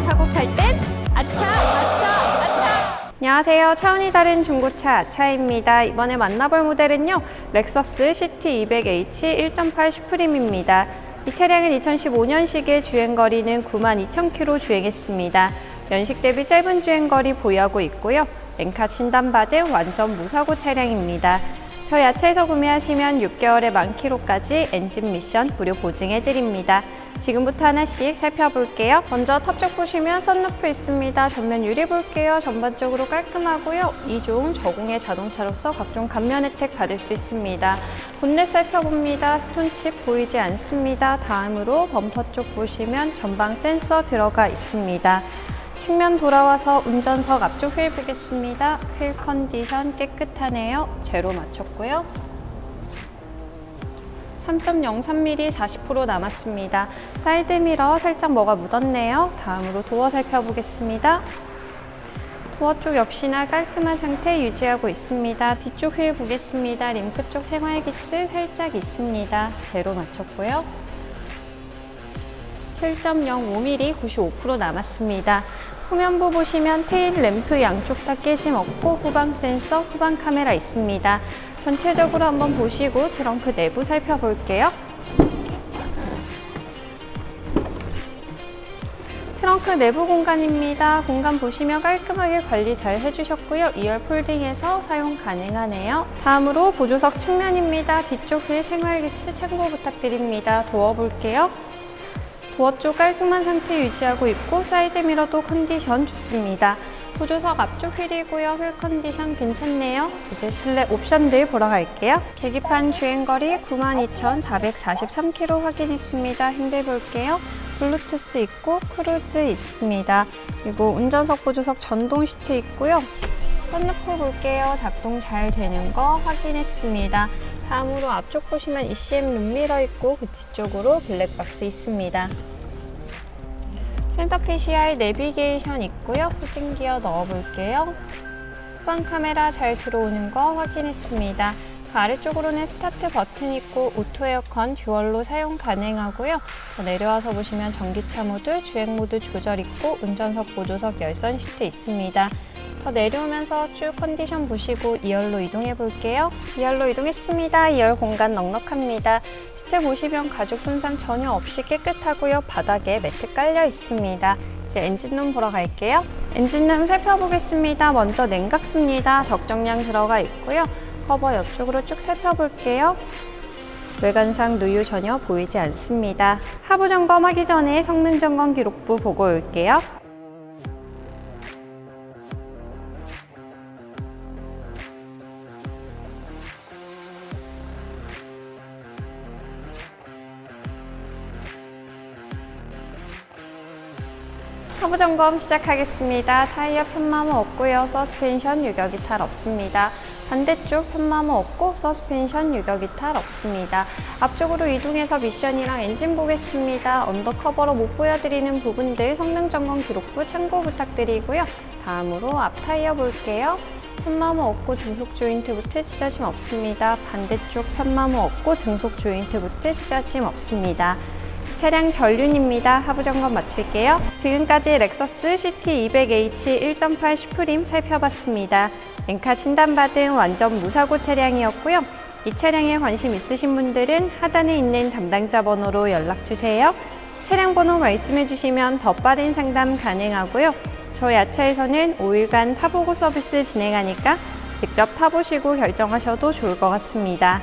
사고 팔 땐 아차, 아차, 아차. 안녕하세요. 차원이 다른 중고차 아차입니다. 이번에 만나볼 모델은요. 렉서스 CT200H 1.8 슈프림입니다. 이 차량은 2015년식에 주행거리는 92,000km 주행했습니다. 연식 대비 짧은 주행거리 보유하고 있고요. 렌카 진단받은 완전 무사고 차량입니다. 저희 아차에서 구매하시면 6개월의 만 킬로까지 엔진 미션 무료 보증해드립니다. 지금부터 하나씩 살펴볼게요. 먼저 탑쪽 보시면 썬루프 있습니다. 전면 유리 볼게요. 전반적으로 깔끔하고요. 2종 저공해 자동차로서 각종 감면 혜택 받을 수 있습니다. 본넷 살펴봅니다. 스톤칩 보이지 않습니다. 다음으로 범퍼 쪽 보시면 전방 센서 들어가 있습니다. 측면 돌아와서 운전석 앞쪽 휠 보겠습니다. 휠 컨디션 깨끗하네요. 제로 맞췄고요. 3.03mm 40% 남았습니다. 사이드미러 살짝 뭐가 묻었네요. 다음으로 도어 살펴보겠습니다. 도어 쪽 역시나 깔끔한 상태 유지하고 있습니다. 뒤쪽 휠 보겠습니다. 림프 쪽 생활기스 살짝 있습니다. 제로 맞췄고요. 7.05mm 95% 남았습니다. 후면부 보시면 테일 램프 양쪽 다 깨짐 없고 후방 센서, 후방 카메라 있습니다. 전체적으로 한번 보시고 트렁크 내부 살펴볼게요. 트렁크 내부 공간입니다. 공간 보시면 깔끔하게 관리 잘 해주셨고요. 2열 폴딩해서 사용 가능하네요. 다음으로 보조석 측면입니다. 뒤쪽 휠 생활기스 참고 부탁드립니다. 도어 볼게요. 도어 쪽 깔끔한 상태 유지하고 있고 사이드 미러도 컨디션 좋습니다. 보조석 앞쪽 휠이고요. 휠 컨디션 괜찮네요. 이제 실내 옵션들 보러 갈게요. 계기판 주행거리 92,443km 확인했습니다. 핸들 볼게요. 블루투스 있고 크루즈 있습니다. 그리고 운전석 보조석 전동 시트 있고요. 썬루프 볼게요. 작동 잘 되는 거 확인했습니다. 다음으로 앞쪽 보시면 ECM 룸미러 있고 그 뒤쪽으로 블랙박스 있습니다. 센터 PCI 내비게이션 있고요. 후진 기어 넣어볼게요. 후방 카메라 잘 들어오는 거 확인했습니다. 그 아래쪽으로는 스타트 버튼 있고 오토 에어컨 듀얼로 사용 가능하고요. 더 내려와서 보시면 전기차 모드, 주행 모드 조절 있고 운전석 보조석 열선 시트 있습니다. 더 내려오면서 쭉 컨디션 보시고 2열로 이동해 볼게요. 2열로 이동했습니다. 2열 공간 넉넉합니다. 시트 보시면 가죽 손상 전혀 없이 깨끗하고요. 바닥에 매트 깔려 있습니다. 이제 엔진룸 보러 갈게요. 엔진룸 살펴보겠습니다. 먼저 냉각수입니다. 적정량 들어가 있고요. 커버 옆쪽으로 쭉 살펴볼게요. 외관상 누유 전혀 보이지 않습니다. 하부 점검하기 전에 성능 점검 기록부 보고 올게요. 하부 점검 시작하겠습니다. 타이어 편마모 없고요. 서스펜션 유격 이탈 없습니다. 반대쪽 편마모 없고 서스펜션 유격 이탈 없습니다. 앞쪽으로 이동해서 미션이랑 엔진 보겠습니다. 언더커버로 못 보여드리는 부분들 성능 점검 기록부 참고 부탁드리고요. 다음으로 앞 타이어 볼게요. 편마모 없고 등속 조인트 부트 찢어짐 없습니다. 반대쪽 편마모 없고 등속 조인트 부트 찢어짐 없습니다. 차량 전륜입니다. 하부 점검 마칠게요. 지금까지 렉서스 CT 200H 1.8 슈프림 살펴봤습니다. 렌카 진단받은 완전 무사고 차량이었고요. 이 차량에 관심 있으신 분들은 하단에 있는 담당자 번호로 연락 주세요. 차량 번호 말씀해 주시면 더 빠른 상담 가능하고요. 저희 아차에서는 5일간 타보고 서비스 진행하니까 직접 타보시고 결정하셔도 좋을 것 같습니다.